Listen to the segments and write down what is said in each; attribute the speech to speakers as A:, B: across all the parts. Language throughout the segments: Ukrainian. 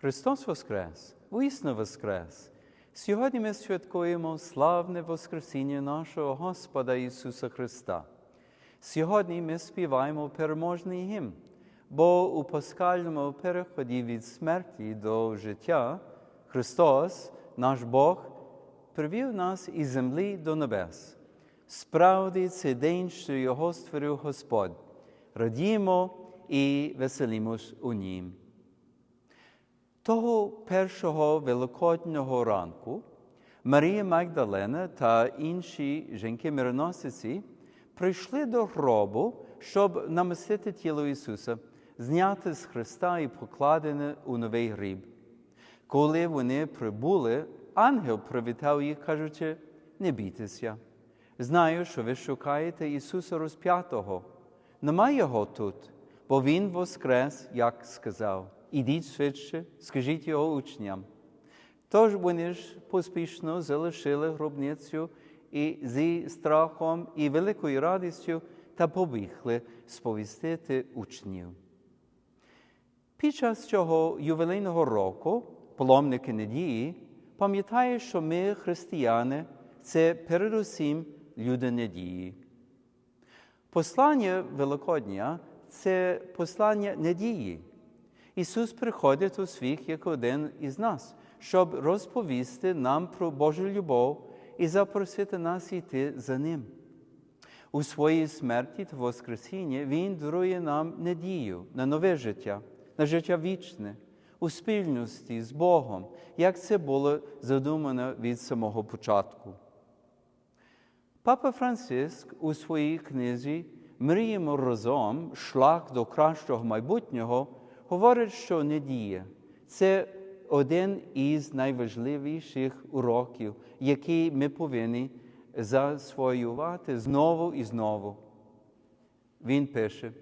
A: Христос Воскрес, вісно Воскрес! Сьогодні ми святкуємо славне Воскресіння нашого Господа Ісуса Христа. Сьогодні ми співаємо переможний гімн, бо у пасхальному переході від смерті до життя Христос, наш Бог, привів нас із землі до небес. Справді це день, що Його створив Господь. Радімо і веселімось у Нім. Того першого великоднього ранку Марія Магдалена та інші жінки-мироносиці прийшли до гробу, щоб намастити тіло Ісуса, зняти з Христа і покладене у новий гріб. Коли вони прибули, ангел привітав їх, кажучи, не бійтеся. Знаю, що ви шукаєте Ісуса розп'ятого. Нема його тут, бо Він воскрес, як сказав. Ідіть швидше, скажіть його учням. Тож вони ж поспішно залишили гробницю і зі страхом і великою радістю та побігли сповістити учнів. Під час цього ювілейного року, паломники надії, пам'ятає, що ми, християни, це передусім люди надії. Послання Великодня це послання надії. Ісус приходить у світ як один із нас, щоб розповісти нам про Божу любов і запросити нас йти за Ним. У своїй смерті та Воскресінні Він дарує нам надію на нове життя, на життя вічне, у спільності з Богом, як це було задумано від самого початку. Папа Франциск у своїй книзі Мріємо разом шлях до кращого майбутнього говорить, що надія це один із найважливіших уроків, який ми повинні засвоювати знову і знову. Він пише,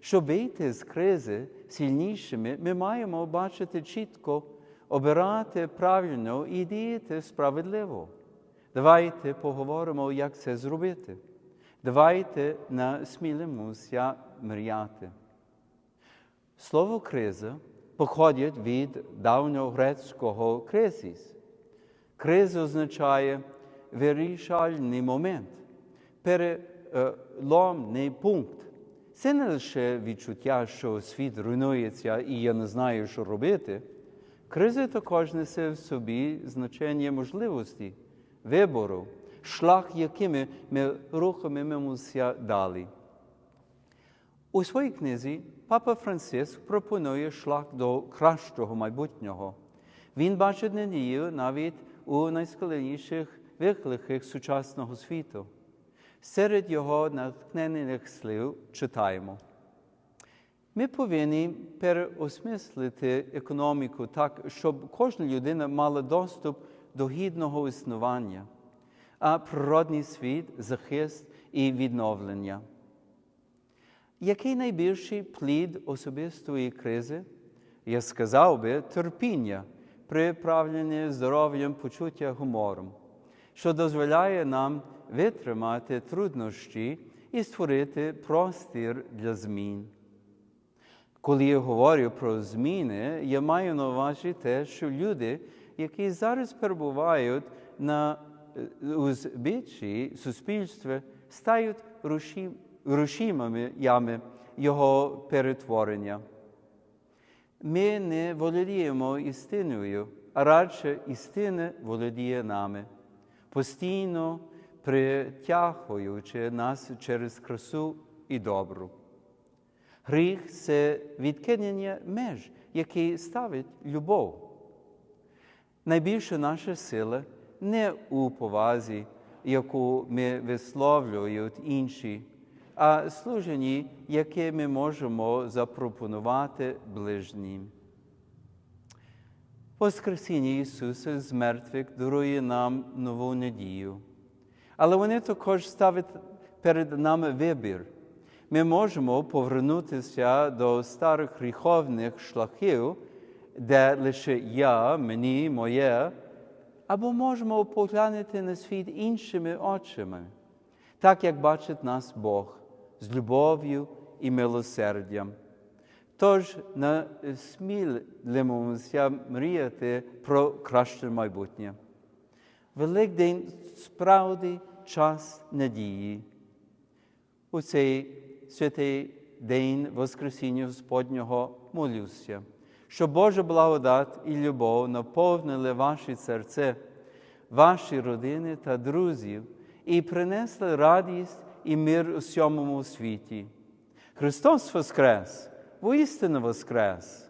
A: щоб вийти з кризи сильнішими, ми маємо бачити чітко, обирати правильно і діяти справедливо. Давайте поговоримо, як це зробити. Давайте насмілимося мріяти. Слово криза походить від давньогрецького кризіс. Криза означає вирішальний момент, переломний пункт. Це не лише відчуття, що світ руйнується і я не знаю, що робити. Криза також несе в собі значення можливості, вибору, шлях, якими ми рухаємося далі. У своїй книзі Папа Франциск пропонує шлях до кращого майбутнього. Він бачить надію навіть у найскладніших викликах сучасного світу. Серед його натхнених слів читаємо. Ми повинні переосмислити економіку так, щоб кожна людина мала доступ до гідного існування, а природний світ захист і відновлення. Який найбільший плід особистої кризи? Я сказав би терпіння, приправлене здоров'ям почуття гумором, що дозволяє нам витримати труднощі і створити простір для змін. Коли я говорю про зміни, я маю на увазі те, що люди, які зараз перебувають на узбіччі суспільства, стають руші, рушімами його перетворення. Ми не володіємо істиною, а радше істина володіє нами, постійно притягуючи нас через красу і добру. Гріх це відкинення меж, які ставить любов. Найбільша наша сила не у повазі, яку ми висловлюють інші, а служенні, яке ми можемо запропонувати ближнім. Воскресіння Ісуса з мертвих дарує нам нову надію. Але вони також ставлять перед нами вибір. Ми можемо повернутися до старих гріховних шляхів, де лише я, мені, моє, або можемо поглянути на світ іншими очима, так як бачить нас Бог з любов'ю і милосердям. Тож насмілимося мріяти про краще майбутнє. Великдень справді час надії. У цей святий день Воскресіння Господнього молюся, щоб Божа благодать і любов наповнили ваші серця, ваші родини та друзів і принесли радість і мир у всьому світі. Христос Воскрес! Воістину Воскрес!